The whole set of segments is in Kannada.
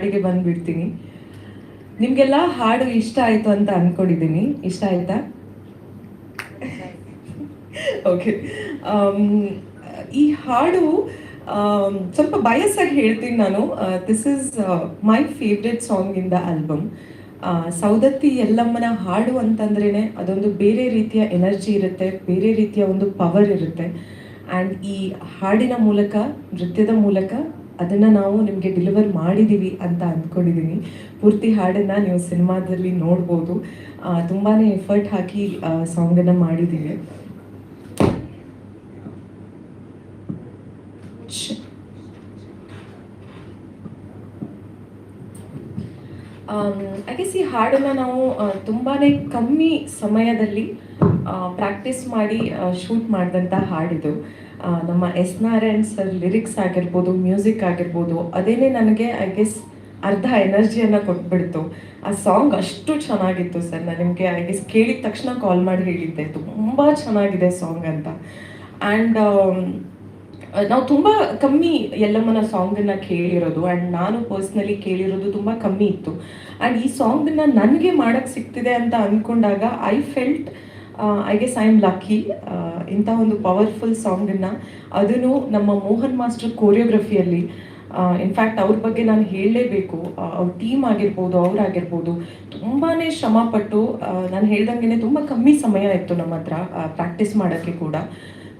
ಹಾಡಿಗೆ ಬಂದ್ಬಿಡ್ತೀನಿ. ನಿಮ್ಗೆಲ್ಲ ಹಾಡು ಇಷ್ಟ ಆಯ್ತು ಅಂತ ಅನ್ಕೊಂಡಿದ್ದೀನಿ. ಇಷ್ಟ ಆಯ್ತಾ? ಓಕೆ ಈ ಹಾಡು ಆಮ್, ಸ್ವಲ್ಪ ಬಯಸಾಗಿ ಹೇಳ್ತೀನಿ ನಾನು. This is my favourite song in the album Saundatti ಎಲ್ಲಮ್ಮನ ಹಾಡು ಅಂತಂದ್ರೇನೆ ಅದೊಂದು ಬೇರೆ ರೀತಿಯ ಎನರ್ಜಿ ಇರುತ್ತೆ ಬೇರೆ ರೀತಿಯ ಒಂದು ಪವರ್ ಇರುತ್ತೆ. ಆ್ಯಂಡ್ ಈ ಹಾಡಿನ ಮೂಲಕ ನೃತ್ಯದ ಮೂಲಕ ಅದನ್ನು ನಾವು ನಿಮಗೆ ಡೆಲಿವರ್ ಮಾಡಿದ್ದೀವಿ ಅಂತ ಅಂದ್ಕೊಂಡಿದ್ದೀನಿ ಪೂರ್ತಿ ಹಾಡನ್ನು ನೀವು ಸಿನಿಮಾದಲ್ಲಿ ನೋಡ್ಬೋದು. ತುಂಬಾ ಎಫರ್ಟ್ ಹಾಕಿ ಸಾಂಗನ್ನು ಮಾಡಿದ್ದೀವಿ ಐ ಗೆಸ್ ಈ ಹಾಡನ್ನು ನಾವು ತುಂಬಾ ಕಮ್ಮಿ ಸಮಯದಲ್ಲಿ ಪ್ರಾಕ್ಟೀಸ್ ಮಾಡಿ ಶೂಟ್ ಮಾಡಿದಂಥ ಹಾಡಿದು. ನಮ್ಮ ಎಸ್ ನಾರಾಯಣ್ ಸರ್ ಲಿರಿಕ್ಸ್ ಆಗಿರ್ಬೋದು ಮ್ಯೂಸಿಕ್ ಆಗಿರ್ಬೋದು, ಅದೇನೆ ನನಗೆ ಐ ಗೆಸ್ ಅರ್ಧ ಎನರ್ಜಿಯನ್ನು ಕೊಟ್ಬಿಡ್ತು. ಆ ಸಾಂಗ್ ಅಷ್ಟು ಚೆನ್ನಾಗಿತ್ತು ಸರ್. ನಾನು ನಿಮಗೆ ಐ ಗೆಸ್ ಕೇಳಿದ ತಕ್ಷಣ ಕಾಲ್ ಮಾಡಿ ಹೇಳಿದ್ದೆ. ತುಂಬ ಚೆನ್ನಾಗಿದೆ ಸಾಂಗ್ ಅಂತ. ಆ್ಯಂಡ್ ನಾವು ತುಂಬ ಕಮ್ಮಿ ಎಲ್ಲಮ್ಮನ ಸಾಂಗನ್ನು ಕೇಳಿರೋದು. ಆ್ಯಂಡ್ ನಾನು ಪರ್ಸ್ನಲಿ ಕೇಳಿರೋದು ತುಂಬ ಕಮ್ಮಿ ಇತ್ತು. ಆ್ಯಂಡ್ ಈ ಸಾಂಗನ್ನ ನನಗೆ ಮಾಡೋಕ್ಕೆ ಸಿಗ್ತಿದೆ ಅಂತ ಅಂದ್ಕೊಂಡಾಗ I felt I guess I am lucky ಇಂಥ ಒಂದು ಪವರ್ಫುಲ್ ಸಾಂಗನ್ನು ಅದನ್ನು ನಮ್ಮ ಮೋಹನ್ ಮಾಸ್ಟರ್ ಕೋರಿಯೋಗ್ರಫಿಯಲ್ಲಿ ಇನ್ಫ್ಯಾಕ್ಟ್ ಅವ್ರ ಬಗ್ಗೆ ನಾನು ಹೇಳಲೇಬೇಕು. ಅವ್ರ ಟೀಮ್ ಆಗಿರ್ಬೋದು ಅವರಾಗಿರ್ಬೋದು ತುಂಬಾ ಶ್ರಮಪಟ್ಟು ನಾನು ಹೇಳ್ದಂಗೆ ತುಂಬ ಕಮ್ಮಿ ಸಮಯ ಇತ್ತು ನಮ್ಮ ಹತ್ರ ಪ್ರಾಕ್ಟೀಸ್ ಮಾಡೋಕ್ಕೆ ಕೂಡ.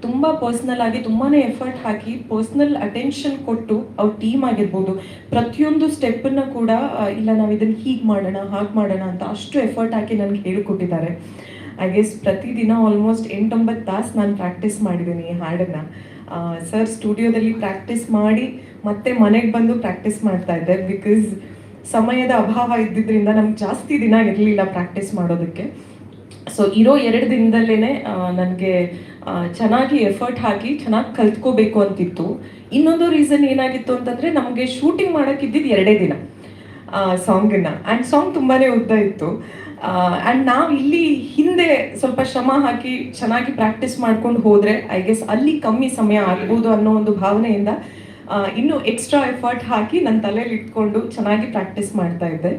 ತುಂಬ ಪರ್ಸ್ನಲ್ ಆಗಿ ತುಂಬಾ ಎಫರ್ಟ್ ಹಾಕಿ ಪರ್ಸ್ನಲ್ ಅಟೆನ್ಷನ್ ಕೊಟ್ಟು ಅವ್ರ ಟೀಮ್ ಆಗಿರ್ಬೋದು. ಪ್ರತಿಯೊಂದು ಸ್ಟೆಪ್ಪನ್ನು ಕೂಡ ಇಲ್ಲ ನಾವು ಇದನ್ನು ಹೀಗೆ ಮಾಡೋಣ, ಹಾಗೆ ಮಾಡೋಣ ಅಂತ ಅಷ್ಟು ಎಫರ್ಟ್ ಹಾಕಿ ನನಗೆ ಹೇಳಿಕೊಟ್ಟಿದ್ದಾರೆ. ಐ ಗೆಸ್ ಪ್ರತಿದಿನ ಆಲ್ಮೋಸ್ಟ್ ಎಂಟೊಂಬತ್ತು ತಾಸು ನಾನು ಪ್ರಾಕ್ಟೀಸ್ ಮಾಡಿದ್ದೀನಿ ಈ ಹಾಡನ್ನ. ಸರ್ ಸ್ಟುಡಿಯೋದಲ್ಲಿ ಪ್ರಾಕ್ಟೀಸ್ ಮಾಡಿ ಮತ್ತೆ ಮನೆಗೆ ಬಂದು ಪ್ರಾಕ್ಟೀಸ್ ಮಾಡ್ತಾ ಇದ್ದೆ ಬಿಕಾಸ್ ಸಮಯದ ಅಭಾವ ಇದ್ದಿದ್ದರಿಂದ ನಮ್ಗೆ ಜಾಸ್ತಿ ದಿನ ಇರಲಿಲ್ಲ ಪ್ರಾಕ್ಟೀಸ್ ಮಾಡೋದಕ್ಕೆ. ಸೊ ಇರೋ ಎರಡು ದಿನದಲ್ಲೇ ನನಗೆ ಚೆನ್ನಾಗಿ ಎಫರ್ಟ್ ಹಾಕಿ ಚೆನ್ನಾಗಿ ಕಲ್ತ್ಕೋಬೇಕು ಅಂತಿತ್ತು. ಇನ್ನೊಂದು ರೀಸನ್ ಏನಾಗಿತ್ತು ಅಂತಂದರೆ ನಮಗೆ ಶೂಟಿಂಗ್ ಮಾಡೋಕ್ಕಿದ್ದಿದ್ದು ಎರಡೇ ದಿನ ಸಾಂಗನ್ನು ಆ್ಯಂಡ್ ಸಾಂಗ್ ತುಂಬಾ ಉದ್ದ ಇತ್ತು. ಆ್ಯಂಡ್ ನಾವು ಇಲ್ಲಿ ಹಿಂದೆ ಸ್ವಲ್ಪ ಶ್ರಮ ಹಾಕಿ ಚೆನ್ನಾಗಿ ಪ್ರಾಕ್ಟೀಸ್ ಮಾಡ್ಕೊಂಡು ಹೋದರೆ ಐ ಗೆಸ್ ಅಲ್ಲಿ ಕಮ್ಮಿ ಸಮಯ ಆಗ್ಬೋದು ಅನ್ನೋ ಒಂದು ಭಾವನೆಯಿಂದ ಇನ್ನೂ ಎಕ್ಸ್ಟ್ರಾ ಎಫರ್ಟ್ ಹಾಕಿ ನನ್ನ ತಲೆಯಲ್ಲಿ ಇಟ್ಕೊಂಡು ಚೆನ್ನಾಗಿ ಪ್ರಾಕ್ಟೀಸ್ ಮಾಡ್ತಾ ಇದ್ದೆ.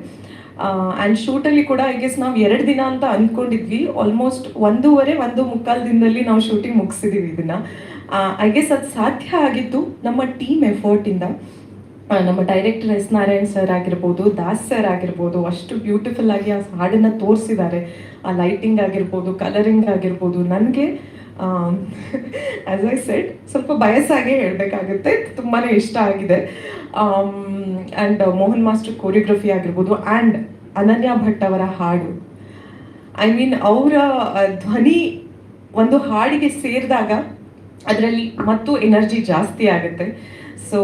ಆ್ಯಂಡ್ ಶೂಟಲ್ಲಿ ಕೂಡ ಐ ಗೆಸ್ ನಾವು ಎರಡು ದಿನ ಅಂತ ಅಂದ್ಕೊಂಡಿದ್ವಿ ಆಲ್ಮೋಸ್ಟ್ ಒಂದೂವರೆ, ಒಂದು ಮುಕ್ಕಾಲು ದಿನದಲ್ಲಿ ನಾವು ಶೂಟಿಂಗ್ ಮುಗಿಸಿದೀವಿ ಇದನ್ನ. ಐ ಗೆಸ್ ಅದು ಸಾಧ್ಯ ಆಗಿತ್ತು ನಮ್ಮ ಟೀಮ್ ಎಫರ್ಟಿಂದ ನಮ್ಮ ಡೈರೆಕ್ಟರ್ ಎಸ್ ನಾರಾಯಣ್ ಸರ್ ಆಗಿರ್ಬೋದು, ದಾಸ್ ಸರ್ ಆಗಿರ್ಬೋದು, ಅಷ್ಟು ಬ್ಯೂಟಿಫುಲ್ ಆಗಿ ಆ ಹಾಡನ್ನು ತೋರಿಸಿದ್ದಾರೆ. ಆ ಲೈಟಿಂಗ್ ಆಗಿರ್ಬೋದು ಕಲರಿಂಗ್ ಆಗಿರ್ಬೋದು. ನನಗೆ ಆಸ್ ಐ ಸೆಟ್ ಸ್ವಲ್ಪ ಬಯಸ್ಸಾಗೆ ಹೇಳಬೇಕಾಗುತ್ತೆ. ತುಂಬಾ ಇಷ್ಟ ಆಗಿದೆ. ಆ್ಯಂಡ್ ಮೋಹನ್ ಮಾಸ್ಟರ್ ಕೋರಿಯೋಗ್ರಫಿ ಆಗಿರ್ಬೋದು ಆ್ಯಂಡ್ ಅನನ್ಯ ಭಟ್ ಅವರ ಹಾಡು. ಐ ಮೀನ್ ಅವರ ಧ್ವನಿ ಒಂದು ಹಾಡಿಗೆ ಸೇರಿದಾಗ ಅದರಲ್ಲಿ ಮತ್ತು ಎನರ್ಜಿ ಜಾಸ್ತಿ ಆಗುತ್ತೆ. So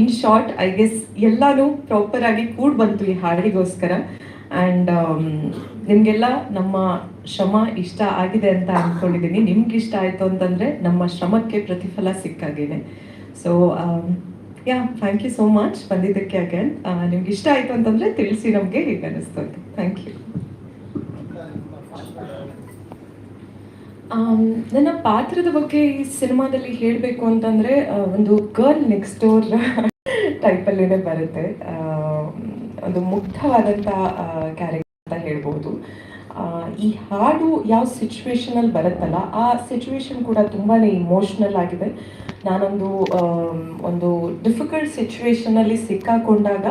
in short I guess ಎಲ್ಲಾನು ಪ್ರಾಪರ್ ಆಗಿ ಕೂಡ್ ಬಂತು ಈ ಹಾಡಿಗೋಸ್ಕರ. ಆ್ಯಂಡ್ ನಿಮಗೆಲ್ಲ ನಮ್ಮ ಶ್ರಮ ಇಷ್ಟ ಆಗಿದೆ ಅಂತ ಅಂದ್ಕೊಂಡಿದ್ದೀನಿ ನಿಮ್ಗೆ ಇಷ್ಟ ಆಯಿತು ಅಂತಂದರೆ ನಮ್ಮ ಶ್ರಮಕ್ಕೆ ಪ್ರತಿಫಲ ಸಿಕ್ಕಾಗಿದೆ. So yeah thank you so much ಬಂದಿದ್ದಕ್ಕೆ ಅಗೇನ್ ನಿಮ್ಗೆ ಇಷ್ಟ ಆಯಿತು ಅಂತಂದರೆ ತಿಳಿಸಿ ನಮಗೆ ಹೀಗೆ ಅನ್ನಿಸ್ತು ಥ್ಯಾಂಕ್ ಯು ಆಮ್, ನನ್ನ ಪಾತ್ರದ ಬಗ್ಗೆ ಈ ಸಿನಿಮಾದಲ್ಲಿ ಹೇಳಬೇಕು ಅಂತಂದರೆ ಒಂದು ಗರ್ಲ್ ನೆಕ್ಸ್ಟ್ ಡೋರ್ ಟೈಪಲ್ಲೇ ಬರುತ್ತೆ. ಒಂದು ಮುಗ್ಧವಾದಂಥ ಕ್ಯಾರೆಕ್ಟರ್ ಅಂತ ಹೇಳ್ಬೋದು. ಈ ಹಾಡು ಯಾವ ಸಿಚುವೇಶನಲ್ಲಿ ಬರುತ್ತಲ್ಲ, ಆ ಸಿಚುವೇಶನ್ ಕೂಡ ತುಂಬಾ ಇಮೋಷ್ನಲ್ ಆಗಿದೆ. ನಾನೊಂದು ಒಂದು ಡಿಫಿಕಲ್ಟ್ ಸಿಚುವೇಶನಲ್ಲಿ ಸಿಕ್ಕಾಕೊಂಡಾಗ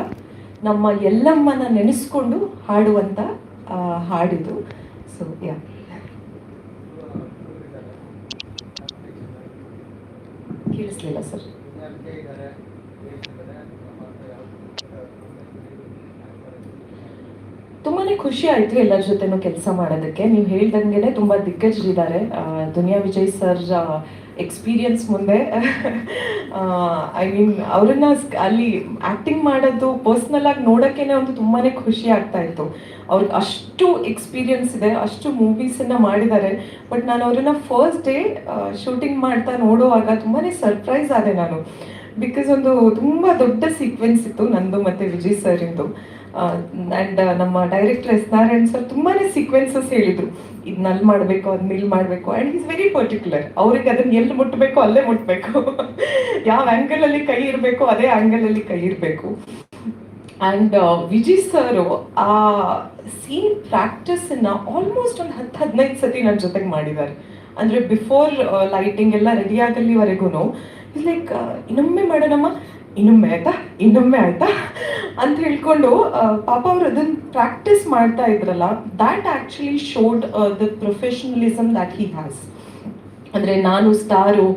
ನಮ್ಮ ಎಲ್ಲಮ್ಮನ ನೆನೆಸ್ಕೊಂಡು ಹಾಡುವಂಥ ಹಾಡಿದು. So yeah ಕೇಳಿಸ್ಲಿಲ್ಲ sir. ತುಂಬಾನೇ ಖುಷಿ ಆಯ್ತು ಎಲ್ಲರ ಜೊತೆನೂ ಕೆಲಸ ಮಾಡೋದಕ್ಕೆ. ನೀವು ಹೇಳ್ದಂಗೆನೆ ತುಂಬಾ ದಿಗ್ಗಜರಿದ್ದಾರೆ. ದುನಿಯಾ ವಿಜಯ್ ಸರ್ ಎಕ್ಸ್ಪೀರಿಯನ್ಸ್ ಮುಂದೆ. ಐ ಮೀನ್ ಅವ್ರನ್ನ ಅಲ್ಲಿ ಆಕ್ಟಿಂಗ್ ಮಾಡೋದು ಪರ್ಸ್ನಲ್ ಆಗಿ ನೋಡೋಕ್ಕೇನೆ ಒಂದು ತುಂಬಾ ಖುಷಿ ಆಗ್ತಾ ಇತ್ತು. ಅವ್ರಿಗೆ ಅಷ್ಟು ಎಕ್ಸ್ಪೀರಿಯನ್ಸ್ ಇದೆ, ಅಷ್ಟು ಮೂವೀಸನ್ನು ಮಾಡಿದ್ದಾರೆ. ಬಟ್ ನಾನು ಅವ್ರನ್ನ ಫಸ್ಟ್ ಡೇ ಶೂಟಿಂಗ್ ಮಾಡ್ತಾ ನೋಡುವಾಗ ತುಂಬಾ ಸರ್ಪ್ರೈಸ್ ಆದೆ ನಾನು. ಬಿಕಾಸ್ ಒಂದು ತುಂಬ ದೊಡ್ಡ ಸೀಕ್ವೆನ್ಸ್ ಇತ್ತು ನಂದು ಮತ್ತೆ ವಿಜಯ್ ಸರ್ ಇಂದು ಆ್ಯಂಡ್ ನಮ್ಮ ಡೈರೆಕ್ಟರ್ ಎಸ್ ನಾರಾಯಣ್ ಸರ್ ತುಂಬಾನೇ ಸೀಕ್ವೆನ್ಸಸ್ ಹೇಳಿದ್ರು. ಇದ್ ಅಲ್ಲಿ ಮಾಡಬೇಕು, ಅದ್ ಮಿಲ್ ಮಾಡಬೇಕು ಆ್ಯಂಡ್ ಈಸ್ ವೆರಿ ಪರ್ಟಿಕ್ಯುಲರ್ ಅವ್ರಿಗೆ ಅದನ್ನ ಎಲ್ಲಿ ಮುಟ್ಟಬೇಕು ಅಲ್ಲೇ ಮುಟ್ಟಬೇಕು ಯಾವ ಆ್ಯಂಗಲಲ್ಲಿ ಕೈ ಇರಬೇಕು, ಅದೇ ಆ್ಯಂಗಲಲ್ಲಿ ಕೈ ಇರಬೇಕು. ಆ್ಯಂಡ್ ವಿಜಿ ಸರು ಆ ಸೀನ್ ಪ್ರಾಕ್ಟೀಸನ್ನ ಆಲ್ಮೋಸ್ಟ್ ಒಂದು ಹತ್ತು ಹದಿನೈದು ಸತಿ ನನ್ನ ಜೊತೆಗೆ ಮಾಡಿದ್ದಾರೆ ಅಂದರೆ ಬಿಫೋರ್ ಲೈಟಿಂಗ್ ಎಲ್ಲ ರೆಡಿ ಆಗಲ್ಲಿವರೆಗೂ ಇಸ್ ಲೈಕ್ ಇನ್ನೊಮ್ಮೆ ಮಾಡೋಣಮ್ಮ. ಇನ್ನೊಮ್ಮೆ ಆಯ್ತಾ? ಇನ್ನೊಮ್ಮೆ ಆಯ್ತಾ? ಅಂತ ಹೇಳ್ಕೊಂಡು ಪಾಪ ಅವ್ರು ಅದನ್ನ ಪ್ರಾಕ್ಟೀಸ್ ಮಾಡ್ತಾ ಇದ್ರಲ್ಲ that actually showed the professionalism that he has ಅಂದ್ರೆ ನಾನು ಸ್ಟಾರು,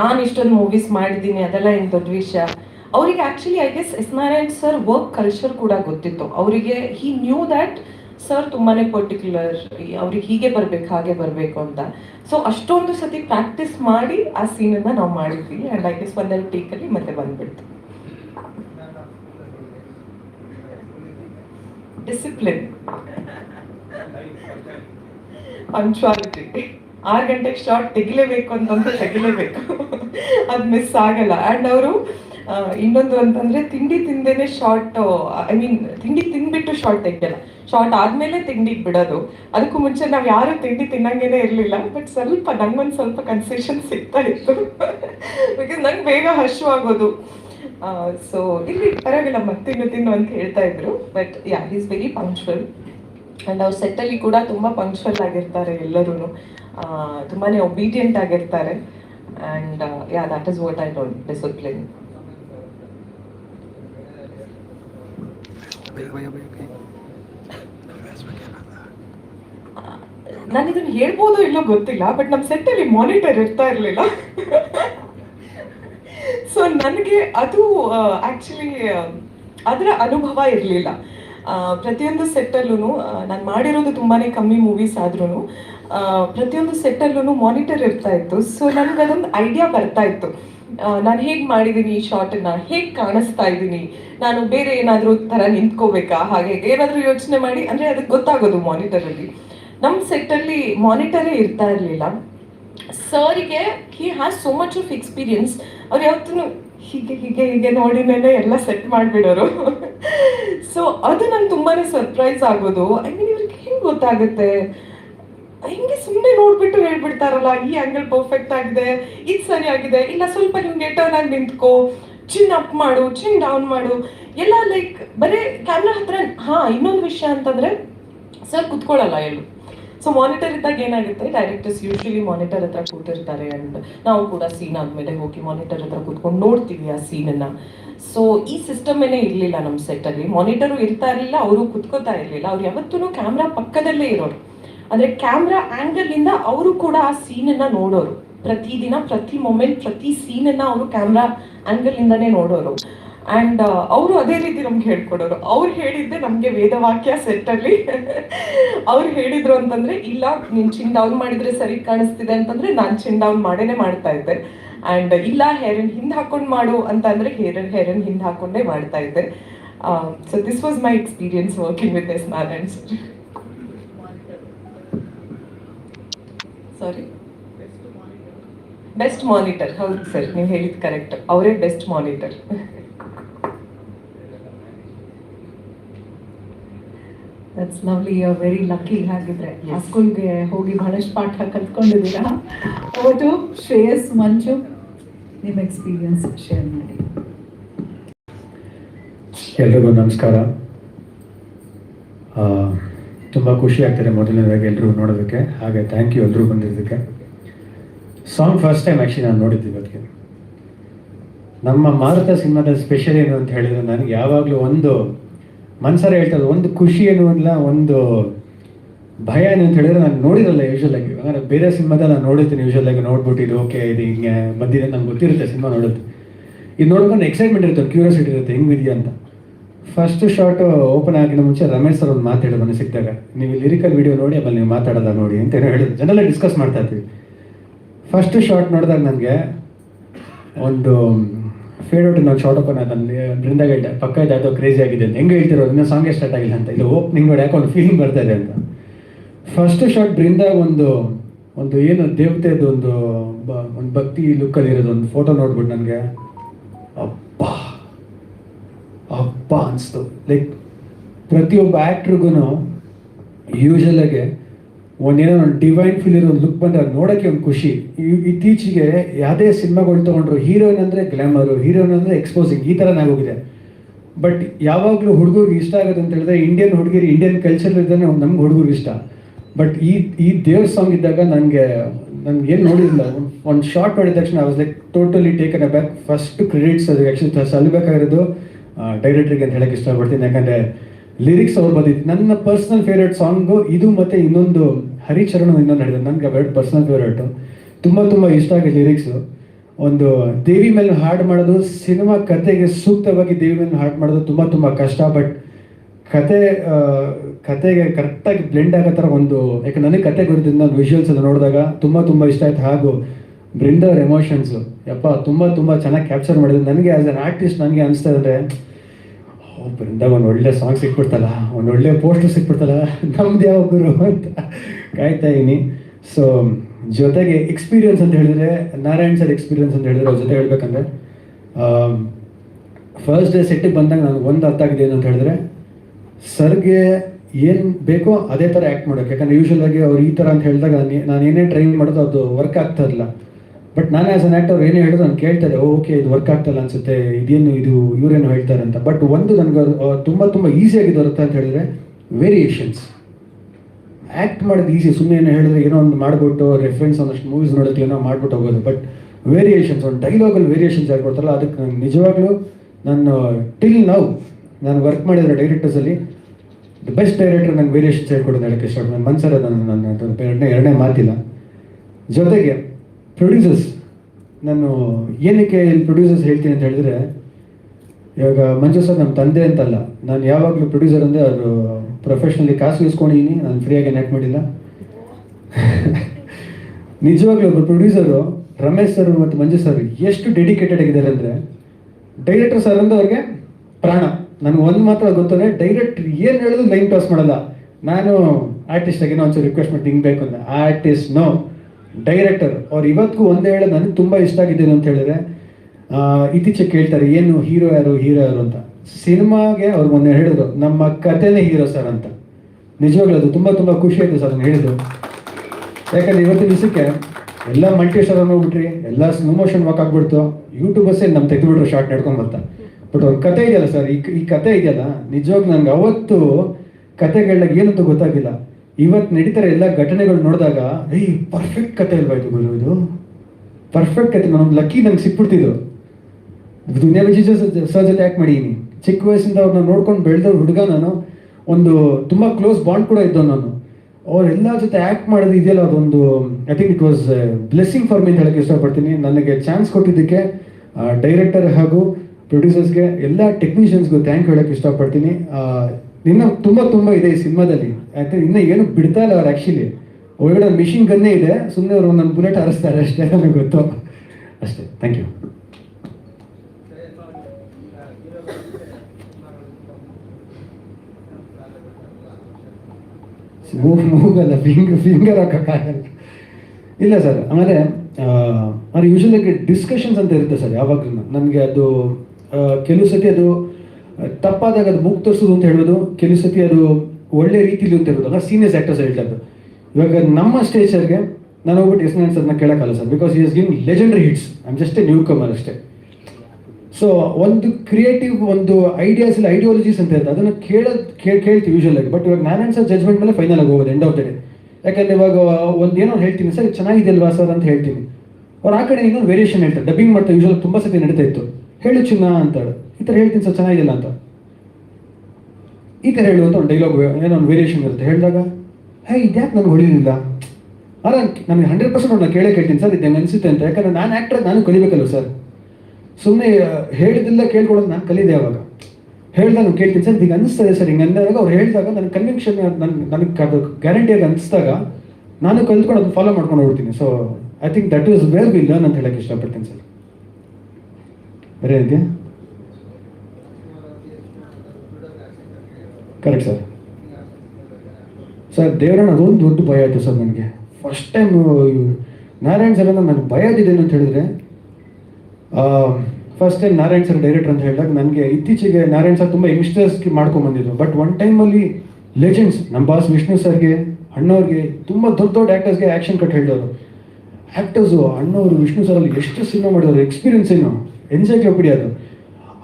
ನಾನು ಇಷ್ಟೊಂದು ಮೂವೀಸ್ ಮಾಡಿದ್ದೀನಿ, ಅದೆಲ್ಲ ಏನು ದೊಡ್ಡ ವಿಷಯ? ಅವರಿಗೆ actually I guess S Narayan sir work culture ಕೂಡ ಗೊತ್ತಿತ್ತು. ಅವರಿಗೆ ಹಿ ನ್ಯೂ ದ್ಯಾಟ್ ಸರ್ ತುಂಬಾನೇ ಪರ್ಟಿಕ್ಯುಲರ್ ಅವ್ರಿಗೆ ಹೀಗೆ ಬರ್ಬೇಕು, ಹಾಗೆ ಬರಬೇಕು ಅಂತ. ಸೊ ಅಷ್ಟೊಂದು ಸತಿ ಪ್ರಾಕ್ಟೀಸ್ ಮಾಡಿ ಆ ಸೀನನ್ನ ನಾವು ಮಾಡಿದ್ವಿ. ಅಂಡ್ ಐ ಗೆಸ್ ಒಂದೆರಡು ಟೇಕಲ್ಲಿ ಮತ್ತೆ ಬಂದ್ಬಿಡ್ತು. ಡಿಸಿಪ್ಲಿನ್ ಪಂಕ್ಚುಯಾಲಿಟಿ ಆರು ಗಂಟೆಗೆ ಶಾರ್ಟ್ ತೆಗಿಲೇಬೇಕು ಅಂತಂದ್ರೆ ತೆಗಿಲೇಬೇಕು. ಅದು ಮಿಸ್ ಆಗಲ್ಲ. ಆ್ಯಂಡ್ ಅವರು ಇನ್ನೊಂದು ಅಂತಂದ್ರೆ ತಿಂಡಿ ತಿಂದೇನೆ ಶಾರ್ಟ್ ಐ ಮೀನ್ ತಿಂಡಿ ತಿಂದ್ಬಿಟ್ಟು ಶಾರ್ಟ್ ತೆಗಿಯಲ್ಲ. ಶಾರ್ಟ್ ಆದ್ಮೇಲೆ ತಿಂಡಿಗೆ ಬಿಡೋದು. ಅದಕ್ಕೂ ಮುಂಚೆ ನಾವು ಯಾರು ತಿಂಡಿ ತಿನ್ನಂಗೇನೆ ಇರಲಿಲ್ಲ. ಬಟ್ ಸ್ವಲ್ಪ ನಂಗೊಂದು ಸ್ವಲ್ಪ ಕನ್ಸೆಷನ್ ಸಿಗ್ತಾ ಇತ್ತು. ಬಿಕಾಸ್ ನಂಗೆ ಬೇಗ ಹಶು ಆಗೋದು. ಸೊ ಇಲ್ಲಿ ಪರವಾಗಿಲ್ಲ, ಮತ್ತೆ ತಿನ್ನು ತಿನ್ನು ಅಂತ ಹೇಳ್ತಾ ಇದ್ರು. But yeah is very punctual and ಅವ್ರ ಸೆಟ್ಟಲ್ಲಿ ಕೂಡ ತುಂಬ ಪಂಕ್ಚುವಲ್ ಆಗಿರ್ತಾರೆ ಎಲ್ಲರೂ ತುಂಬಾನೇ ಒಬೀಡಿಯಂಟ್ ಆಗಿರ್ತಾರೆ. And yeah that is what I don't discipline ನಾನು ಇದನ್ನ ಹೇಳ್ಬೋದು ಇಲ್ಲೋ ಗೊತ್ತಿಲ್ಲ ಬಟ್ ನಮ್ಮ ಸೆಟ್ಟಲ್ಲಿ ಮಾನಿಟರ್ ಇರ್ತಾ ಇರಲಿಲ್ಲ. ನನಗೆ ಅದು ಆ್ಯಕ್ಚುಲಿ ಅದರ ಅನುಭವ ಇರಲಿಲ್ಲ. ಪ್ರತಿಯೊಂದು ಸೆಟ್ಟಲ್ಲೂ ನಾನು ಮಾಡಿರೋದು ತುಂಬಾ ಕಮ್ಮಿ ಮೂವೀಸ್ ಆದ್ರೂ ಪ್ರತಿಯೊಂದು ಸೆಟ್ಟಲ್ಲೂ ಮಾನಿಟರ್ ಇರ್ತಾ ಇತ್ತು. ಸೊ ನನಗೆ ಅದೊಂದು ಐಡಿಯಾ ಬರ್ತಾ ಇತ್ತು. ನಾನು ಹೇಗೆ ಮಾಡಿದ್ದೀನಿ ಈ ಶಾರ್ಟನ್ನ ಹೇಗೆ ಕಾಣಿಸ್ತಾ ಇದ್ದೀನಿ ನಾನು ಬೇರೆ ಏನಾದರೂ ಥರ ನಿಂತ್ಕೋಬೇಕಾ? ಹಾಗೆ ಏನಾದರೂ ಯೋಚನೆ ಮಾಡಿ, ಅಂದರೆ ಅದಕ್ಕೆ ಗೊತ್ತಾಗೋದು ಮಾನಿಟರಲ್ಲಿ ನಮ್ಮ ಸೆಟ್ಟಲ್ಲಿ ಮಾನಿಟರೇ ಇರ್ತಾ ಇರಲಿಲ್ಲ. ಸರ್ಗೆ he has so much of experience ಅವ್ರು ಯಾವತ್ತೂ ಹೀಗೆ ಹೀಗೆ ಹೀಗೆ ನೋಡಿನೇ ಎಲ್ಲ ಸೆಟ್ ಮಾಡಿಬಿಡೋರು. ಸೊ ಅದು ನಂಗೆ ತುಂಬಾ ಸರ್ಪ್ರೈಸ್ ಆಗೋದು. ಐ ಮೀನ್ ಇವ್ರಿಗೆ ಹೆಂಗೆ ಗೊತ್ತಾಗುತ್ತೆ? ಹಿಂಗೆ ಸುಮ್ಮನೆ ನೋಡ್ಬಿಟ್ಟು ಹೇಳ್ಬಿಡ್ತಾರಲ್ಲ, ಈ ಆಂಗಲ್ ಪರ್ಫೆಕ್ಟ್ ಆಗಿದೆ, ಇದು ಸರಿ ಆಗಿದೆ, ಇಲ್ಲ ಸ್ವಲ್ಪ ನಿಮ್ಗೆ ಟರ್ನ್ ಆಗಿ ನಿಂತ್ಕೋ ಚಿನ್ ಅಪ್ ಮಾಡು ಚಿನ್ ಡೌನ್ ಮಾಡು. ಎಲ್ಲ ಲೈಕ್ ಬರೀ ಕ್ಯಾಮ್ರಾ ಹತ್ರ ಹಾ, ಇನ್ನೊಂದು ವಿಷಯ ಅಂತಂದ್ರೆ ಸರ್ ಕುತ್ಕೊಳ್ಳಲ್ಲ ಎಲ್ಲೂ ಸೊ ಮಾನಿಟರ್ ಇದ್ದಾಗ ಏನಾಗುತ್ತೆ? ಡೈರೆಕ್ಟರ್ಸ್ ಯೂಶಲಿ ಮಾನಿಟರ್ ಹತ್ರ ಕೂತಿರ್ತಾರೆ ಅಂಡ್ ನಾವು ಕೂಡ ಸೀನ್ ಆದ್ಮೇಲೆ ಹೋಗಿ ಮಾನಿಟರ್ ಹತ್ರ ಕೂತ್ಕೊಂಡು ನೋಡ್ತೀವಿ ಆ ಸೀನನ್ನ ಸೊ ಈ ಸಿಸ್ಟಮೇನೆ ಇರಲಿಲ್ಲ ನಮ್ಮ ಸೆಟ್ಟಲ್ಲಿ ಮಾನಿಟರು ಇರ್ತಾ ಇರಲಿಲ್ಲ, ಅವರು ಕುತ್ಕೋತಾ ಇರಲಿಲ್ಲ. ಅವ್ರು ಯಾವತ್ತೂ ಕ್ಯಾಮ್ರಾ ಪಕ್ಕದಲ್ಲೇ ಇರೋರು. ಅಂದ್ರೆ ಕ್ಯಾಮ್ರಾ ಆಂಗಲ್ ಇಂದ ಅವರು ಕೂಡ ಆ ಸೀನನ್ನ ನೋಡೋರು. ಪ್ರತಿದಿನ ಪ್ರತಿ ಮೊಮೆಂಟ್ ಪ್ರತಿ ಸೀನನ್ನ ಅವರು ಕ್ಯಾಮ್ರಾ ಆಂಗಲ್ ಇಂದಾನೆ ನೋಡೋರು. ಅಂಡ್ ಅವರು ಅದೇ ರೀತಿ ನಮ್ಗೆ ಹೇಳ್ಕೊಡೋರು. ಅವ್ರು ಹೇಳಿದ್ದೆ ನಮ್ಗೆ ವೇದವಾಕ್ಯ ಸೆಟ್ಟಲ್ಲಿ ಅವ್ರು ಹೇಳಿದ್ರು ಅಂತಂದ್ರೆ, ಇಲ್ಲ, ನೀನ್ ಚಿನ್ ಡೌನ್ ಮಾಡಿದ್ರೆ ಸರಿ ಕಾಣಿಸ್ತಿದೆ ಅಂತಂದ್ರೆ ನಾನ್ ಚಿನ್ ಡೌನ್ ಮಾಡೇನೆ ಮಾಡ್ತಾ ಇದ್ದೆ. ಅಂಡ್ ಇಲ್ಲ ಹೇರನ್ ಹಿಂದೆ ಹಾಕೊಂಡು ಮಾಡು ಅಂತ ಅಂದ್ರೆ ಹೇರನ್ ಹೇರನ್ ಹಿಂದೆ ಹಾಕೊಂಡೇ ಮಾಡ್ತಾ ಇದ್ದೆ. So this was my experience working with S Narayan sir sorry best monitor ಹೌದು ಸರ್ ನೀವು ಹೇಳಿದ್ದು ಕರೆಕ್ಟ್ ಅವರೇ best monitor that's lovely you very lucky ಹಾಗಿದ್ರೆ. ಆ ಸ್ಕೂಲ್ಗೆ ಹೋಗಿ ಬಹಳಷ್ಟು ಪಾಠ ಕಲ್ತ್ಕೊಂಡಿದ್ದೀರಾ? ಅವತ್ತು ಶ್ರೇಯಸ್ ಮಂಜು ನಿಮ್ಮ ಎಕ್ಸ್ಪೀರಿಯನ್ಸ್ ಶೇರ್ ಮಾಡಿ. ಎಲ್ರಿಗೂ ನಮಸ್ಕಾರ. ತುಂಬ ಖುಷಿ ಆಗ್ತದೆ ಮೊದಲನೇದಾಗಿ ಎಲ್ರಿಗೂ ನೋಡೋದಕ್ಕೆ. ಹಾಗೆ ಥ್ಯಾಂಕ್ ಯು ಎಲ್ಲರೂ ಬಂದಿದ್ದಕ್ಕೆ ಸಾಂಗ್ ಫಸ್ಟ್ ಟೈಮ್ ಆ್ಯಕ್ಚುಲಿ ನಾನು ನೋಡಿದ್ದು ಇವತ್ತಿಗೆ. ನಮ್ಮ ಮಾರುತ ಸಿನಿಮಾದ ಸ್ಪೆಷಲ್ ಏನು ಅಂತ ಹೇಳಿದ್ರೆ ನನಗೆ ಯಾವಾಗಲೂ ಒಂದು ಮನ್ಸರ ಹೇಳ್ತದೆ ಒಂದು ಖುಷಿ ಏನು ಇಲ್ಲ ಒಂದು ಭಯ ಏನು ಅಂತ ಹೇಳಿದ್ರೆ ನಾನು ನೋಡಿರಲ್ಲ ಯೂಶಲ್ ಆಗಿ. ಬೇರೆ ಸಿನಿಮಾದಲ್ಲಿ ನಾನು ನೋಡಿರ್ತೀನಿ ಯೂಶಲ್ ಆಗಿ ನೋಡ್ಬಿಟ್ಟು ಇದು ಓಕೆ, ಇದು ಹಿಂಗೆ, ಬಂದಿದೆ, ನಂಗೆ ಗೊತ್ತಿರುತ್ತೆ ಸಿನಿಮಾ ನೋಡೋದು. ಇದು ನೋಡ್ಕೊಂಡು ಎಕ್ಸೈಟ್ಮೆಂಟ್ ಇರುತ್ತೆ ಕ್ಯೂರಿಯಾಸಿಟಿ ಇರುತ್ತೆ ಹೆಂಗಿದೆಯಾ ಅಂತ. ಫಸ್ಟ್ ಶಾರ್ಟ್ ಓಪನ್ ಆಗಿನ ಮುಂಚೆ ರಮೇಶ್ ಸರ್ ಒಂದು ಮಾತಾಡೋದು ನನಗೆ ಸಿಕ್ಕಿದಾಗ. ನೀವು ಲಿರಿಕಲ್ ವಿಡಿಯೋ ನೋಡಿ, ಆಮೇಲೆ ನೀವು ಮಾತಾಡೋದ ನೋಡಿ, ಅಂತ ಏನೋ ಹೇಳಿದ್ರು. ಜನರಲ್ಲ ಡಿಸ್ಕಸ್ ಮಾಡ್ತಾ ಇರ್ತೀವಿ ಫಸ್ಟ್ ಶಾರ್ಟ್ ನೋಡಿದಾಗ ನನಗೆ ಒಂದು ಫೇಡ್ ಔಟ್ ನಾವು ಶಾರ್ಟ್ ಓಪನ್ ಬೃಂದಾಗ ಹೇಳ್ದೆ, ಪಕ್ಕ ಇದೆ, ಅದು ಕ್ರೇಜಿ ಆಗಿದೆ ಅಂತ. ಹೆಂಗೆ ಹೇಳ್ತಿರೋ, ಇನ್ನೂ ಸಾಂಗೇ ಸ್ಟಾರ್ಟ್ ಆಗಿಲ್ಲ ಅಂತ. ಇದು ಓಪನಿಂಗ್ ನೋಡಿ ಯಾಕೆ ಒಂದು ಫೀಲಿಂಗ್ ಬರ್ತಾ ಇದೆ ಅಂತ. ಫಸ್ಟ್ ಶಾರ್ಟ್ ಬೃಂದಾಗ ಒಂದು ಒಂದು ಏನು ದೇವತೆದು ಒಂದು ಒಂದು ಭಕ್ತಿ ಲುಕ್ಕಲ್ಲಿ ಇರೋದು ಒಂದು ಫೋಟೋ ನೋಡ್ಬಿಟ್ಟು ನನಗೆ. ಅಪ್ಪ ಅಪ್ಪ ಅನಿಸ್ತು. ಲೈಕ್ ಪ್ರತಿಯೊಬ್ಬ ಆ್ಯಕ್ಟ್ರಿಗೂ ಯೂಶಲಾಗೆ ಒಂದೇನೋ ಒಂದು ಡಿವೈನ್ ಫೀಲ್ ಇರೋ ಒಂದು ಲುಕ್ ಬಂದರೆ ಅದು ನೋಡೋಕ್ಕೆ ಒಂದು ಖುಷಿ. ಇತ್ತೀಚೆಗೆ ಯಾವುದೇ ಸಿನಿಮಾಗಳು ತೊಗೊಂಡ್ರು ಹೀರೋಯಿನ್ ಅಂದರೆ ಗ್ಲಾಮರು ಹೀರೋಯಿನ್ ಅಂದರೆ ಎಕ್ಸ್ಪೋಸಿಂಗ್ ಈ ಥರನೇ ಆಗೋಗಿದೆ. ಬಟ್ ಯಾವಾಗಲೂ ಹುಡುಗರಿಗೆ ಇಷ್ಟ ಆಗೋದು ಅಂತ ಹೇಳಿದ್ರೆ ಇಂಡಿಯನ್ ಹುಡುಗಿರು ಇಂಡಿಯನ್ ಕಲ್ಚರ್ ಇದ್ದಾನೆ ನಮ್ಗೆ ಹುಡುಗರು ಇಷ್ಟ. ಬಟ್ ಈ ಈ ದೇವ್ರ ಸಾಂಗ್ ಇದ್ದಾಗ ನನಗೆ ನನ್ಗೆ ಏನು ನೋಡಿರಲಿಲ್ಲ. ಒಂದು ಶಾರ್ಟ್ ನೋಡಿದ ತಕ್ಷಣ I was like totally taken aback first credits ಅದು ಆ್ಯಕ್ಚುಲಿ ಸಲ್ಲಬೇಕಾಗಿರೋದು ಡೈರೆಕ್ಟ್ರಿಗೆ ಅಂತ ಹೇಳಕ್ಕೆ ಇಷ್ಟಪಡ್ತೀನಿ. ಯಾಕಂದರೆ ಲಿರಿಕ್ಸ್ ಅವ್ರು ಬಂದಿತ್ತು ನನ್ನ ಪರ್ಸನಲ್ ಫೇವ್ರೇಟ್ ಸಾಂಗ್ ಇದು ಮತ್ತೆ ಇನ್ನೊಂದು ಹರಿಚರಣ ಇನ್ನೊಂದು ನಡೆದ. ನನಗೆ ಅವೆರಡು ಪರ್ಸನಲ್ ಫೇವ್ರೇಟು ತುಂಬ ತುಂಬ ಇಷ್ಟ ಆಗಿದೆ ಲಿರಿಕ್ಸು ಒಂದು ದೇವಿ ಮೇಲೆ ಹಾಡು ಮಾಡೋದು, ಸಿನಿಮಾ ಕತೆಗೆ ಸೂಕ್ತವಾಗಿ ದೇವಿ ಮೇಲೆ ಹಾಡು ಮಾಡೋದು ತುಂಬ ತುಂಬ ಕಷ್ಟ. ಬಟ್ ಕತೆ ಕತೆಗೆ ಕರೆಕ್ಟಾಗಿ ಬ್ಲೆಂಡ್ ಆಗೋ ಥರ ಒಂದು, ಯಾಕೆ ನನಗೆ ಕತೆ ಗೊತ್ತಿದ್ದು ನಾನು ವಿಜುವಲ್ಸ್ ಎಲ್ಲ ನೋಡಿದಾಗ ತುಂಬ ತುಂಬ ಇಷ್ಟ ಆಯ್ತು. ಹಾಗೂ ಬ್ರಿಂದರ್ ಎಮೋಷನ್ಸ್ ಯಪ್ಪ, ತುಂಬ ತುಂಬ ಚೆನ್ನಾಗಿ ಕ್ಯಾಪ್ಚರ್ ಮಾಡಿದ್ರು. ನನಗೆ ಆಸ್ ಅನ್ ಆರ್ಟಿಸ್ಟ್ ನನಗೆ ಅನಿಸ್ತಾ ಇದ್ರೆ ಬೃಂದ ಒಂದು ಒಳ್ಳೆ ಸಾಂಗ್ ಸಿಕ್ಬಿಡ್ತಲ್ಲ, ಒಂದು ಒಳ್ಳೆ ಪೋಸ್ಟರ್ ಸಿಕ್ಬಿಡ್ತಲ್ಲ, ನಮ್ದು ಯಾವ ಗುರು ಅಂತ ಕಾಯ್ತಾ ಇದ್ದೀನಿ ಸೊ ಜೊತೆಗೆ ಎಕ್ಸ್ಪೀರಿಯನ್ಸ್ ಅಂತ ಹೇಳಿದ್ರೆ, ನಾರಾಯಣ್ ಸರ್ ಎಕ್ಸ್ಪೀರಿಯನ್ಸ್ ಅಂತ ಹೇಳಿದ್ರೆ ಅವ್ರ ಜೊತೆ ಹೇಳ್ಬೇಕಂದ್ರೆ ಫಸ್ಟ್ ಡೇ ಸೆಟ್ಟಿಗೆ ಬಂದಾಗ ನನಗೆ ಒಂದು ಅರ್ಥ ಆಗಿದೆ ಏನು ಅಂತ ಹೇಳಿದ್ರೆ, ಸರ್ಗೆ ಏನು ಬೇಕೋ ಅದೇ ಥರ ಆ್ಯಕ್ಟ್ ಮಾಡೋಕೆ. ಯಾಕಂದ್ರೆ ಯೂಶಲ್ ಆಗಿ ಅವ್ರು ಈ ಥರ ಅಂತ ಹೇಳಿದಾಗ ನಾನು ಏನೇ ಟ್ರೈನ್ ಮಾಡೋದು ಅದು ವರ್ಕ್ ಆಗ್ತಾ ಇರಲಿಲ್ಲ. ಬಟ್ ನಾನು ಆಸ್ ಅನ್ ಆ್ಯಕ್ಟರ್ ಏನೇ ಹೇಳಿದ್ರು ನಾನು ಕೇಳ್ತಾರೆ ಓಕೆ ಇದು ವರ್ಕ್ ಆಗ್ತಲ್ಲ ಅನ್ಸುತ್ತೆ, ಇದೇನು, ಇದು ಇವರೇನು ಹೇಳ್ತಾರೆ ಅಂತ ಬಟ್ ಒಂದು ನನಗೆ ತುಂಬ ತುಂಬ ಈಸಿಯಾಗಿ ಬರುತ್ತೆ ಅಂತ ಹೇಳಿದ್ರೆ ವೇರಿಯೇಷನ್ಸ್ ಆ್ಯಕ್ಟ್ ಮಾಡೋದು ಈಸಿ ಸುಮ್ಮನೆ ಏನು ಹೇಳಿದ್ರೆ ಏನೋ ಒಂದು ಮಾಡ್ಬಿಟ್ಟು ರೆಫರೆನ್ಸ್ ಒಂದಷ್ಟು ಮೂವೀಸ್ ನೋಡುತ್ತೆ ಏನೋ ಮಾಡ್ಬಿಟ್ಟು ಹೋಗೋದು. ಬಟ್ ವೇರಿಯೇಷನ್ಸ್ ಒಂದು ಡೈಲಾಗಲ್ಲಿ ವೇರಿಯೇಷನ್ಸ್ ಹೇಳ್ಕೊಡ್ತಾರಲ್ಲ ಅದಕ್ಕೆ ನಾನು ನಿಜವಾಗ್ಲೂ ನಾನು ಟಿಲ್ ನೌ ನಾನು ವರ್ಕ್ ಮಾಡಿರೋ ಡೈರೆಕ್ಟರ್ಸಲ್ಲಿ ದ ಬೆಸ್ಟ್ ಡೈರೆಕ್ಟರ್ ನನಗೆ ವೇರಿಯೇಷನ್ಸ್ ಹೇಳ್ಕೊಡೋದು ಹೇಳಕ್ಕೆ ಇಷ್ಟ ನನ್ನ ಮನ್ಸರ ನಾನು ನನ್ನ ಎರಡನೇ ಎರಡನೇ ಮಾತಿಲ್ಲ. ಜೊತೆಗೆ ಪ್ರೊಡ್ಯೂಸರ್ಸ್ ನಾನು ಏನಕ್ಕೆ ಇಲ್ಲಿ ಪ್ರೊಡ್ಯೂಸರ್ಸ್ ಹೇಳ್ತೀನಿ ಅಂತ ಹೇಳಿದ್ರೆ, ಇವಾಗ ಮಂಜು ಸರ್ ನಮ್ಮ ತಂದೆ ಅಂತಲ್ಲ, ನಾನು ಯಾವಾಗಲೂ ಪ್ರೊಡ್ಯೂಸರ್ ಅಂದರೆ ಅವರು ಪ್ರೊಫೆಷ್ನಲಿ ಕಾಸು ಇಸ್ಕೊಂಡಿದ್ದೀನಿ ನಾನು ಫ್ರೀಯಾಗಿ ನೆಟ್ ಮಾಡಿಲ್ಲ. ನಿಜವಾಗ್ಲೂ ಒಬ್ಬರು ಪ್ರೊಡ್ಯೂಸರು ರಮೇಶ್ ಸರ್ ಮತ್ತು ಮಂಜು ಸರ್ ಎಷ್ಟು ಡೆಡಿಕೇಟೆಡ್ ಆಗಿದ್ದಾರೆ ಅಂದರೆ ಡೈರೆಕ್ಟರ್ ಸರ್ ಅಂದ್ರೆ ಅವ್ರಿಗೆ ಪ್ರಾಣ. ನನಗೆ ಒಂದು ಮಾತ್ರ ಗೊತ್ತಂದರೆ ಡೈರೆಕ್ಟ್ರ್ ಏನು ಹೇಳಿದ್ರು ಲೈನ್ ಪಾಸ್ ಮಾಡಲ್ಲ. ನಾನು ಆರ್ಟಿಸ್ಟ್ ಆಗಿ ಒಂಚೂರು ರಿಕ್ವೆಸ್ಟ್ ಮಾಡಿ ಹಿಂಗೆ ಬೇಕು ಅಂತ. ಆರ್ಟಿಸ್ಟ್ ನೋ ಡೈರೆಕ್ಟರ್ ಅವ್ರು ಇವತ್ತಿಗೂ ಒಂದೇ ಹೇಳೋದು ನನಗೆ ತುಂಬ ಇಷ್ಟ ಆಗಿದ್ದೇನೆ ಅಂತ ಹೇಳಿದ್ರೆ ಇತ್ತೀಚೆಗೆ ಕೇಳ್ತಾರೆ, ಏನು ಹೀರೋ ಯಾರು ಹೀರೋ ಯಾರು ಅಂತ. ಸಿನಿಮಾಗೆ ಅವ್ರು ಮೊನ್ನೆ ಹೇಳಿದ್ರು, ನಮ್ಮ ಕಥೆನೇ ಹೀರೋ ಸರ್ ಅಂತ. ನಿಜವಾಗ್ಲೂ ಅದು ತುಂಬ ತುಂಬ ಖುಷಿ ಆಯ್ತು ಸರ್ ನಾನು ಹೇಳಿದ್ರು ಯಾಕಂದ್ರೆ ಇವತ್ತಿನ ದಿವಸಕ್ಕೆ ಎಲ್ಲ ಮಲ್ಟಿ ಸ್ಟಾರ್ ಹೋಗ್ಬಿಟ್ರಿ ಎಲ್ಲ ಸ್ಲೋ ಮೋಷನ್ ವಾಕ್ ಆಗ್ಬಿಡ್ತು. ಯೂಟ್ಯೂಬರ್ಸೇ ನಮ್ಮ ತೆಗೆದುಬಿಟ್ರು ಶಾರ್ಟ್ ನಡ್ಕೊಂಡು ಬಟ್ ಅವ್ರ ಕತೆ ಇದೆಯಲ್ಲ ಸರ್ ಈ ಈ ಕತೆ ಇದೆಯಲ್ಲ ನಿಜವಾಗ್ ನಂಗೆ ಅವತ್ತು ಕತೆಗಳಾಗ ಏನಂತ ಗೊತ್ತಾಗಿಲ್ಲ. ಇವತ್ತು ನಡೀತಾರೆ ಎಲ್ಲ ಘಟನೆಗಳು ನೋಡಿದಾಗ ಏಯ್ ಪರ್ಫೆಕ್ಟ್ ಕತೆ ಅಲ್ವಾ ಇದು ಗುರು ಇದು? ಪರ್ಫೆಕ್ಟ್ ಕತೆ, ನಾನು ಲಕ್ಕಿ ನಂಗೆ ಸಿಕ್ಬಿಡ್ತಿದ್ದು. ದುನಿಯಾ ವಿಜಯ್ ಸರ್ ಜೊತೆ ಯಾಕೆ ಮಾಡಿದ್ದೀನಿ ಚಿಕ್ಕ ವಯಸ್ಸಿಂದ ಅವ್ರನ್ನ ನೋಡ್ಕೊಂಡು ಬೆಳೆದ ಹುಡುಗ ನಾನು, ಒಂದು ತುಂಬ ಕ್ಲೋಸ್ ಬಾಂಡ್ ಕೂಡ ಇದ್ದವ್ ನಾನು. ಅವರೆಲ್ಲ ಜೊತೆ ಆ್ಯಕ್ಟ್ ಮಾಡೋದು ಇದೆಯಲ್ಲ, ಅದೊಂದು I think it was blessing for me ಅಂತ ಹೇಳಕ್ಕೆ ಇಷ್ಟಪಡ್ತೀನಿ. ನನಗೆ ಚಾನ್ಸ್ ಕೊಟ್ಟಿದ್ದಕ್ಕೆ ಡೈರೆಕ್ಟರ್ ಹಾಗೂ ಪ್ರೊಡ್ಯೂಸರ್ಸ್ಗೆ ಎಲ್ಲ ಟೆಕ್ನಿಷಿಯನ್ಸ್ಗೂ ಥ್ಯಾಂಕ್ ಹೇಳಕ್ಕೆ ಇಷ್ಟಪಡ್ತೀನಿ. ಇನ್ನು ತುಂಬ ತುಂಬ ಇದೆ ಈ ಸಿನಿಮಾದಲ್ಲಿ. ಯಾಕಂದ್ರೆ ಇನ್ನೂ ಏನು ಬಿಡ್ತಾ ಇಲ್ಲ ಅವ್ರು ಆ್ಯಕ್ಚುಲಿ ಒಳಗಡೆ ಮಿಷಿನ್ ಗನ್ನೇ ಇದೆ ಸುಮ್ಮನೆ ಅವರು ಒಂದೊಂದು ಬುಲೆಟ್ ಹರಿಸ್ತಾರೆ ಅಷ್ಟೇ, ನನಗೆ ಗೊತ್ತು. ಅಷ್ಟೇ ಥ್ಯಾಂಕ್ ಯು ಮೂಗ್ ಮೂಗಲ್ಲ ಫಿಂಗರ್ ಫಿಂಗರ್ ಹಾಕೋಕ್ಕಾಗಲ್ಲ ಇಲ್ಲ. ಸರ್, ಆಮೇಲೆ ಯೂಶಲಾಗಿ ಡಿಸ್ಕಷನ್ಸ್ ಅಂತ ಇರುತ್ತೆ ಸರ್ ಯಾವಾಗಲೂ. ನನಗೆ ಅದು ಕೆಲವು ಸತಿ ಅದು ತಪ್ಪಾದಾಗ ಅದು ಮೂಗ್ ತೋರಿಸೋದು ಅಂತ ಹೇಳೋದು ಕೆಲವು ಸತಿ ಅದು ಒಳ್ಳೆ ರೀತಿಲಿ ಅಂತ ಹೇಳೋದು ಸೀನಿಯರ್ಸ್ ಆ್ಯಕ್ಟರ್ಸ್ ಹೇಳ್ತಾರೆ ಇವಾಗ ನಮ್ಮ ಸ್ಟೇಜರ್ಗೆ ನಾನು ಹೋಗ್ಬಿಟ್ಟು ಎಸ್ ಸರ್ನ ಕೇಳೋಕ್ಕಲ್ಲ sir because is give legendary hits I'm just a newcomer ಅಷ್ಟೇ. ಸೊ ಒಂದು ಕ್ರಿಯೇಟಿವ್ ಒಂದು ಐಡಿಯಾಸ್ ಇಲ್ಲ ಐಡಿಯಾಲಜೀಸ್ ಅಂತ ಇರುತ್ತೆ. ಅದನ್ನು ಕೇಳೋದು ಕೇಳಿ ಕೇಳ್ತೀವಿ ಯೂಶಲ್ ಆಗಿ. ಬಟ್ ಇವಾಗ ನಾನು ಆನ್ಸರ್ ಜಜ್ಮೆಂಟ್ ಮೇಲೆ ಫೈನಲ್ ಆಗಿ ಹೋಗೋದು ಎಂಡ್ ಆಫ್ ದ ಡೇ ಯಾಕಂದ್ರೆ ಇವಾಗ ಒಂದು ಏನೋ ಹೇಳ್ತೀನಿ, ಸರ್ ಚೆನ್ನಾಗಿದೆ ಅಲ್ವಾ ಸರ್ ಅಂತ ಹೇಳ್ತೀನಿ. ಅವ್ರು ಆ ಕಡೆ ಇನ್ನೊಂದು ವೇರಿಯೇಷನ್ ಹೇಳ್ತಾರೆ. ಡಬ್ಬಿಂಗ್ ಮಾಡ್ತಾರೆ ಯೂಶಲ್ ತುಂಬ ಸತಿ ನಡೀತಾ ಇತ್ತು. ಹೇಳು ಚಿನ್ನ ಅಂತಾಳೆ. ಈ ಥರ ಹೇಳ್ತೀನಿ ಸರ್, ಚೆನ್ನಾಗಿಲ್ಲ ಅಂತ. ಈ ಥರ ಹೇಳುವಂತ ಒಂದು ಡೈಲಾಗ್ ಏನೋ ಒಂದು ವೇರಿಯೇಷನ್ ಇರುತ್ತೆ ಹೇಳಿದಾಗ, ಹೇ, ಇದ್ಯಾಕೆ ನನಗೆ ಹೊಳಿಲಿಲ್ಲ ಅಲ್ಲ, ನನಗೆ ಹಂಡ್ರೆಡ್ ಪರ್ಸೆಂಟ್ ನಾನು ಕೇಳೇ ಕೇಳ್ತೀನಿ ಸರ್ ಇದು ಅನಿಸುತ್ತೆ ಅಂತ. ಯಾಕಂದ್ರೆ ನಾನು ಆ್ಯಕ್ಟರ್ ನಾನು ಕಲಿಬೇಕಲ್ಲ ಸರ್? ಸುಮ್ಮನೆ ಹೇಳಿದಿಲ್ಲ ಕೇಳ್ಕೊಳ್ಳೋದು ನಾನು ಕಲಿದೆ ಅವಾಗ. ಹೇಳ್ದಾಗ ನಾನು ಕೇಳ್ತೀನಿ ಸರ್ ಈಗ ಅನಿಸ್ತದೆ ಸರ್, ಹಿಂಗೆ ಅಂದಾಗ ಅವ್ರು ಹೇಳಿದಾಗ ನನ್ನ ಕನ್ವಿಕ್ಷನ್ ನನ್ಗೆ ನನಗೆ ಗ್ಯಾರಂಟಿಯಾಗಿ ಅನಿಸಿದಾಗ ನಾನು ಕಲ್ತ್ಕೊಂಡು ಅದನ್ನ ಫಾಲೋ ಮಾಡ್ಕೊಂಡು ಹೋಗ್ತೀನಿ. So I think that is where we learn ಅಂತ ಹೇಳಕ್ಕೆ ಇಷ್ಟಪಡ್ತೀನಿ ಸರ್. ಇದೆಯಾ ಕರೆಕ್ಟ್ ಸರ್ ಸರ್ ದೇವರಣ್ಣ, ಅದೊಂದು ದೊಡ್ಡ ಭಯ ಆಯಿತು ಸರ್ ನನಗೆ. ಫಸ್ಟ್ ಟೈಮ್ ನಾರಾಯಣ್ ಸರ್ ಅಂದ್ರೆ ನನಗೆ ಭಯ ಆಗಿದೆ ಅಂತ ಹೇಳಿದ್ರೆ first time Narayan sir director ಅಂತ ಹೇಳಿದಾಗ ನನಗೆ ಇತ್ತೀಚೆಗೆ ನಾರಾಯಣ್ ಸರ್ ತುಂಬ ಯಂಗ್ಸ್ಟರ್ಸ್ ಮಾಡ್ಕೊಂಡು ಬಂದಿದ್ರು. ಬಟ್ ಒನ್ ಟೈಮಲ್ಲಿ ಲೆಜೆಂಡ್ಸ್ ನಮ್ಮ ಬಾಸ್ ವಿಷ್ಣು ಸರ್ಗೆ ಅಣ್ಣವ್ರಿಗೆ ತುಂಬ ದೊಡ್ಡ ದೊಡ್ಡ ಆ್ಯಕ್ಟರ್ಸ್ಗೆ ಆ್ಯಕ್ಷನ್ ಕಟ್ ಹೇಳಿದವರು. ಆ್ಯಕ್ಟರ್ಸು ಅಣ್ಣವರು, ವಿಷ್ಣು ಸರ್ ಅಲ್ಲಿ ಎಷ್ಟು ಸಿನಿಮಾ ಮಾಡಿದವರು ಎಕ್ಸ್ಪೀರಿಯನ್ಸ್ ಏನು? ಎನ್ಸೈಕ್ಲೋಪಿಡಿಯಾ ಅದು.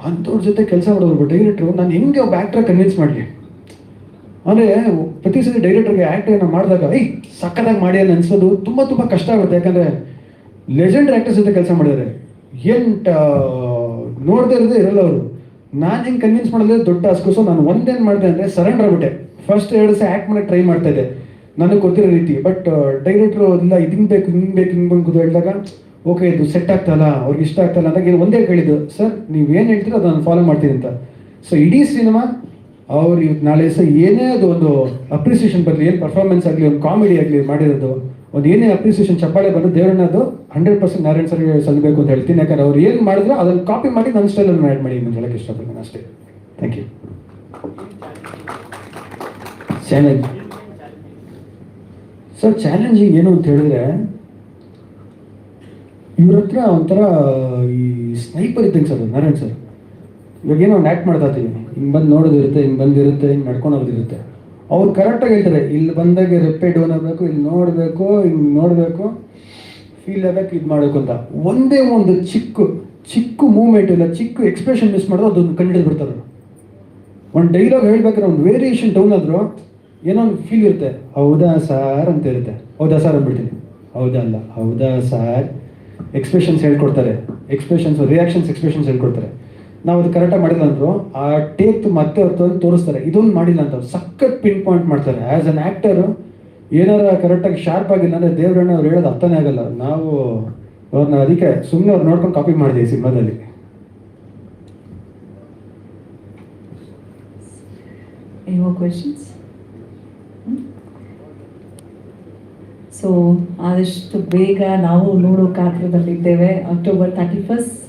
ಅಂಥವ್ರ ಜೊತೆ ಕೆಲಸ ಮಾಡೋರು ಡೈರೆಕ್ಟ್ರು ನಾನು ಹೆಂಗೆ ಒಬ್ಬ ಆ್ಯಕ್ಟ್ರ ಕನ್ವಿನ್ಸ್ ಮಾಡಲಿ? ಅಂದರೆ ಪ್ರತಿ ಸತಿ ಡೈರೆಕ್ಟರ್ಗೆ ಆ್ಯಕ್ಟರ್ನ ಮಾಡಿದಾಗ ಐ ಸಕ್ಕತ್ತಾಗಿ ಮಾಡಿ ಅಂತ ಅನಿಸೋದು ತುಂಬ ತುಂಬ ಕಷ್ಟ ಆಗುತ್ತೆ. ಯಾಕಂದರೆ ಲೆಜೆಂಡ್ ಆ್ಯಕ್ಟರ್ಸ್ ಜೊತೆ ಕೆಲಸ ಮಾಡಿದ್ದಾರೆ ಎಂಟ ನೋಡದೇ ಇರೋದೇ ಇರಲ್ಲ ಅವರು. ನಾನು ಹೆಂಗೆ ಕನ್ವಿನ್ಸ್ ಮಾಡಿದ್ರೆ ದೊಡ್ಡ ಅಸ್ಕು ಸೊ ನಾನು ಒಂದೇನು ಮಾಡಿದೆ ಅಂದರೆ ಸರೆಂಡರ್ ಆಗ್ಬಿಟ್ಟೆ. ಫಸ್ಟ್ ಎರಡು ಸಹ ಆ್ಯಕ್ಟ್ ಮಾಡಕ್ಕೆ ಟ್ರೈ ಮಾಡ್ತಾ ಇದ್ದೆ. ನನಗೆ ಗೊತ್ತಿರೋ ರೀತಿ. ಬಟ್ ಡೈರೆಕ್ಟ್ರು ಇಲ್ಲ, ಇದು ಹಿಂಗೆ ಬೇಕು ಹಿಂಗೆ ಬೇಕು, ಹಿಂಗೆ ಬಂದು ಹೇಳಿದಾಗ ಓಕೆ, ಇದು ಸೆಟ್ ಆಗ್ತಲ್ಲ ಅವ್ರಿಗೆ ಇಷ್ಟ ಆಗ್ತಲ್ಲ ಅಂದಾಗ ಒಂದೇ ಕೇಳಿದ್ದು, ಸರ್, ನೀವು ಏನು ಹೇಳ್ತೀರೋ ಅದನ್ನು ಫಾಲೋ ಮಾಡ್ತೀನಿ ಅಂತ. ಸೊ ಇಡೀ ಸಿನಿಮಾ ಅವ್ರು ಇವತ್ತು ನಾಳೆ ಸಹ ಏನೇ ಅದು ಒಂದು ಅಪ್ರಿಸಿಯೇಷನ್ ಬರಲಿ, ಏನು ಪರ್ಫಾರ್ಮೆನ್ಸ್ ಆಗಲಿ, ಒಂದು ಕಾಮಿಡಿ ಆಗಲಿ ಮಾಡಿರೋದು, ಒಂದು ಏನೇ ಅಪ್ರಿಸಿಯೇಷನ್ ಚಪ್ಪಾಳೆ ಬಂದು ದೇವರನ್ನ ಅದು ಹಂಡ್ರೆಡ್ ಪರ್ಸೆಂಟ್ ನಾರಾಯಣ್ ಸರ್ ಸಲ್ಲಬೇಕು ಅಂತ ಹೇಳ್ತೀನಿ. ಯಾಕಂದ್ರೆ ಅವ್ರು ಏನು ಮಾಡಿದ್ರು ಅದನ್ನು ಕಾಪಿ ಮಾಡಿ ನನ್ನ ಸ್ಟೈಲಲ್ಲಿ ಆ್ಯಡ್ ಮಾಡಿ ನಾನು ಹೇಳಕ್ಕೆ ಇಷ್ಟಪಡ್ತೀನಿ ಅಷ್ಟೇ. Thank you challenge sir challenging ಏನು ಅಂತ ಹೇಳಿದ್ರೆ ಇವ್ರ ಹತ್ರ ಒಂಥರ, ಈ ಸ್ನೈಪರ್ ಇದ್ದಂಗೆ ಸರ್, ನಾರಾಯಣ್ ಸರ್. ಇವಾಗ ಏನೋ ಒಂದು ಆ್ಯಕ್ಟ್ ಮಾಡ್ತಾ ಇರ್ತೀವಿ ಹಿಂಗೆ ಬಂದು ನೋಡೋದಿರುತ್ತೆ ಹಿಂಗೆ ಬಂದಿರುತ್ತೆ ಹಿಂಗೆ ನಡ್ಕೊಳೋದಿರುತ್ತೆ ಅವ್ರು ಕರೆಕ್ಟಾಗಿ ಹೇಳ್ತಾರೆ, ಇಲ್ಲಿ ಬಂದಾಗ ರೆಪ್ಪೆ ಡೌನ್ ಆಗಬೇಕು, ಇಲ್ಲಿ ನೋಡಬೇಕು, ಹಿಂಗೆ ನೋಡಬೇಕು ಫೀಲ್ ಆಗಬೇಕು, ಇದು ಮಾಡಬೇಕು ಅಂತ. ಒಂದೇ ಒಂದು ಚಿಕ್ಕ ಚಿಕ್ಕ ಮೂಮೆಂಟ್ ಇಲ್ಲ, ಚಿಕ್ಕ ಎಕ್ಸ್ಪ್ರೆಷನ್ ಮಿಸ್ ಮಾಡಿದ್ರೆ ಅದನ್ನು ಕಂಡಿಡಿದು ಬಿಡ್ತಾರೆ. ಒಂದು ಡೈಲಾಗ್ ಹೇಳ್ಬೇಕಾದ್ರೆ ಒಂದು ವೇರಿಯೇಷನ್ ಡೌನ್ ಆದರೂ ಏನೋ ಒಂದು ಫೀಲ್ ಇರುತ್ತೆ. ಹೌದಾ ಸಾರ್ ಅಂತ ಇರುತ್ತೆ. ಹೌದಾ ಸರ್ ಅಂದ್ಬಿಡ್ತೀನಿ. ಹೌದಾ ಅಲ್ಲ, ಹೌದಾ ಸಾರ್ ಎಕ್ಸ್ಪ್ರೆಷನ್ಸ್ ಹೇಳ್ಕೊಡ್ತಾರೆ. ಎಕ್ಸ್ಪ್ರೆಷನ್ಸ್ ರಿಯಾಕ್ಷನ್ಸ್ ಎಕ್ಸ್ಪ್ರೆಷನ್ಸ್ ಹೇಳ್ಕೊಡ್ತಾರೆ. ನಾವು ಅದು ಕರೆಕ್ಟಾಗಿ ಮಾಡಿಲ್ಲ ಅಂದ್ರು, ಆ ಟೇಕ್ ಮತ್ತೆ ಅವ್ರು ತಂದು ತೋರಿಸ್ತಾರೆ. ಇದೊಂದು ಮಾಡಿಲ್ಲ ಅಂತ ಸಖತ್ ಪಿನ್ ಪಾಯಿಂಟ್ ಮಾಡ್ತಾರೆ. ಆ್ಯಸ್ ಅನ್ ಆ್ಯಕ್ಟರು ಏನಾರ ಕರೆಕ್ಟಾಗಿ ಶಾರ್ಪ್ ಆಗಿಲ್ಲ ಅಂದರೆ ದೇವ್ರಣ್ಣ ಅವ್ರು ಹೇಳೋದು ಅರ್ಥನೇ ಆಗಲ್ಲ. ನಾವು ಅವ್ರನ್ನ ಅದಕ್ಕೆ ಸುಮ್ಮನೆ ಅವ್ರು ನೋಡ್ಕೊಂಡು ಕಾಪಿ ಮಾಡಿದೆ ಈ ಸಿನಿಮಾದಲ್ಲಿ. Any more questions? ಸೊ ಆದಷ್ಟು ಬೇಗ ನಾವು ನೋಡೋ ಕಾತ್ರದಲ್ಲಿದ್ದೇವೆ ಅಕ್ಟೋಬರ್ ತರ್ಟಿ ಫಸ್ಟ್